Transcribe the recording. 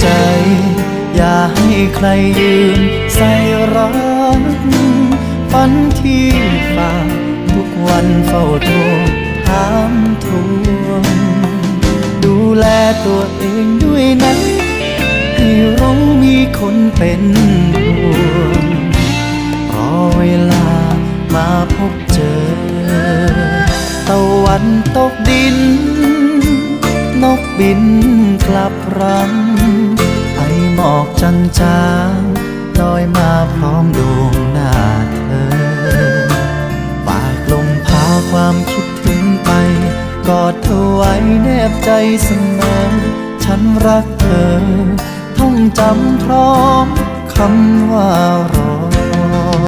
ใจ อย่าให้ใครยืนใส่รักฝันที่ฝากทุกวันเฝ้าโทรถามทวงดูแลตัวเองด้วยนะให้รู้มีคนเป็นห่วงรอเวลามาพบเจอ ตะวันตกดิน นกบิน ลับรังไอหมอกจางจางๆลอยมาพร้อมดวงหน้าเธอ ฝากลมพาความคิดถึงไป กอดเธอไว้แนบใจเสมอ ฉันรักเธอ ท่องจำพร้อมคำว่ารอ